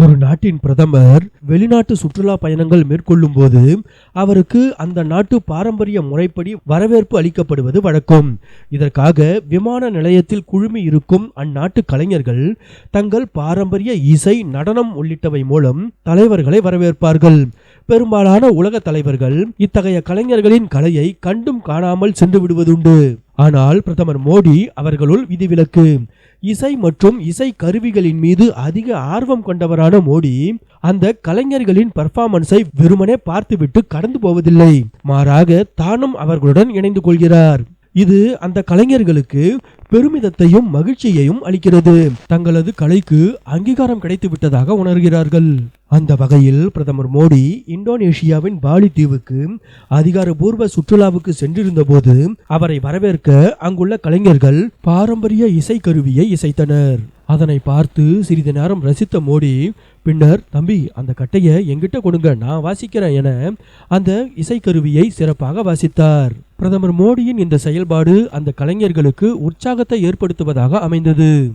ஒரு நாட்டின் பிரதமர் வெளிநாட்டு சுற்றுலா பயணங்கள் மேற்கொள்ளும் போது அவருக்கு அந்த நாட்டு பாரம்பரிய முறைப்படி வரவேற்பு அளிக்கப்படுவது வழக்கம். இதற்காக விமான நிலையத்தில் குழுமி இருக்கும் அந்நாட்டு கலைஞர்கள் தங்கள் பாரம்பரிய இசை நடனம் உள்ளிட்டவை மூலம் தலைவர்களை வரவேற்பார்கள். பெரும்பாலான உலக தலைவர்கள் இத்தகைய கலைஞர்களின் கலையை கண்டும் காணாமல் சென்று விடுவதுண்டு. ஆனால் பிரதமர் மோடி அவர்களுள் விதிவிலக்கு. இசை மற்றும் இசை கருவிகளின் மீது அதிக ஆர்வம் கொண்டவரான மோடி அந்த கலைஞர்களின் பர்ஃபார்மன்ஸை வெறுமனே பார்த்துவிட்டு கடந்து போவதில்லை. மாறாக தானும் அவர்களுடன் இணைந்து கொள்கிறார். இது அந்த கலைஞர்களுக்கு பெருமிதத்தையும் மகிழ்ச்சியையும் அளிக்கிறது. தங்களது கலைக்கு அங்கீகாரம் கிடைத்து விட்டதாக உணர்கிறார்கள். அந்த வகையில் பிரதமர் மோடி இந்தோனேஷியாவின் பாலி தீவுக்கு அதிகாரபூர்வ சுற்றுலாவுக்கு சென்றிருந்த போது அவரை வரவேற்க அங்குள்ள கலைஞர்கள் பாரம்பரிய இசைக்கருவியை இசைத்தனர். அதனை பார்த்து சிறிது நேரம் ரசித்த மோடி பின்னர் தம்பி அந்த கட்டையை எங்கிட்ட கொடுங்க நான் வாசிக்கிறேன் என அந்த இசைக்கருவியை சிறப்பாக வாசித்தார். பிரதமர் மோடியின் இந்த செயல்பாடு அந்த கலைஞர்களுக்கு உற்சாகத்தை ஏற்படுத்துவதாக அமைந்தது.